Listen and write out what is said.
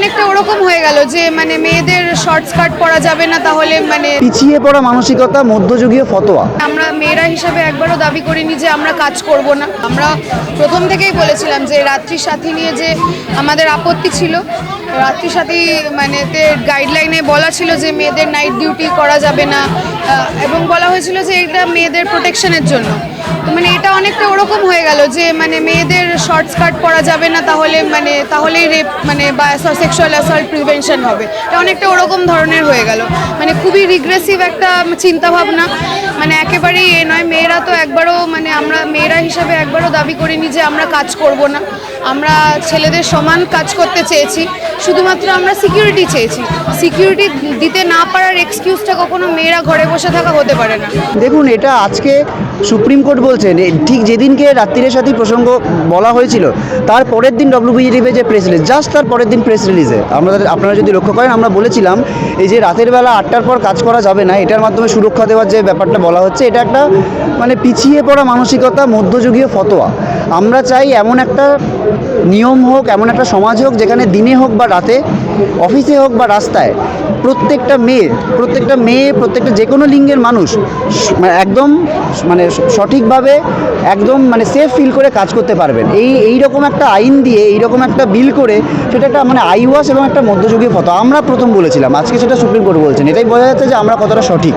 অনেকটা ওরকম হয়ে গেল যে মানে মেয়েদের শর্ট স্কার্ট পরা যাবে না তাহলে মানে পিছিয়ে পড়া মানসিকতা মধ্যযুগীয় ফতোয়া। আমরা মেয়েরা হিসাবে একবারও দাবি করিনি যে আমরা কাজ করব না। আমরা প্রথম থেকেই বলেছিলাম যে রাত্রি সাথী নিয়ে যে আমাদের আপত্তি ছিল রাত্রি সাথী মানে গাইডলাইনে বলা ছিল যে মেয়েদের নাইট ডিউটি করা যাবে না। এবং বলা হয়েছিল যে এটা মেয়েদের প্রোটেকশনের জন্য। তো মানে এটা অনেকটা ওরকম গেল যে মানে মেয়েদের শর্ট স্কার্ট পরা যাবে না, তাহলে মানে তাহলেই রেপ মানে বা সেক্সুয়াল অ্যাসল্ট প্রিভেনশন হবে। এটা অনেকটা ওরকম ধরনের হয়ে গেল। মানে খুবই রিগ্রেসিভ একটা চিন্তাভাবনা। মানে একেবারেই এ নয়, মেয়েরা তো একবারও মানে আমরা মেয়েরা হিসাবে একবারও দাবি করিনি যে আমরা কাজ করব না। আমরা ছেলেদের সমান কাজ করতে চেয়েছি, শুধুমাত্র আমরা সিকিউরিটি চেয়েছি। সিকিউরিটি দিতে না পারার এক্সকিউজটা কখনো মেয়েরা ঘরে বসে থাকা হতে পারে না। দেখুন, এটা আজকে সুপ্রিম কোর্ট বলছেন ঠিক যেদিনকে রাত্রিরের সাথে প্রসঙ্গ বলা হয়েছিল, তার পরের দিন ডব্লিউবিজিটিভে যে প্রেস রিলিজ জাস্ট তার পরের দিন প্রেস রিলিজে আমরা আপনারা যদি লক্ষ্য করেন, আমরা বলেছিলাম, এই যে রাতের বেলা আটটার পর কাজ করা যাবে না, এটার মাধ্যমে সুরক্ষা দেওয়ার যে ব্যাপারটা বলা হচ্ছে, এটা একটা মানে পিছিয়ে পড়া মানসিকতা মধ্যযুগীয় ফতোয়া। আমরা চাই এমন একটা নিয়ম হোক, এমন একটা সমাজ হোক, যেখানে দিনে হোক বা রাতে, অফিসে হোক বা রাস্তায়, প্রত্যেকটা মেয়ে প্রত্যেকটা মেয়ে, প্রত্যেকটা যে কোনো লিঙ্গের মানুষ মানে একদম মানে সঠিকভাবে একদম মানে সেফ ফিল করে কাজ করতে পারবেন। এই এই রকম একটা আইন দিয়ে এই রকম একটা বিল করে সেটা একটা মানে আইওয়াস এবং একটা মধ্যযুগীয় ফটো আমরা প্রথম বলেছিলাম, আজকে সেটা সুপ্রিম কোর্ট বলছেন। এটাই বোঝা যাচ্ছে যে আমরা কতটা সঠিক।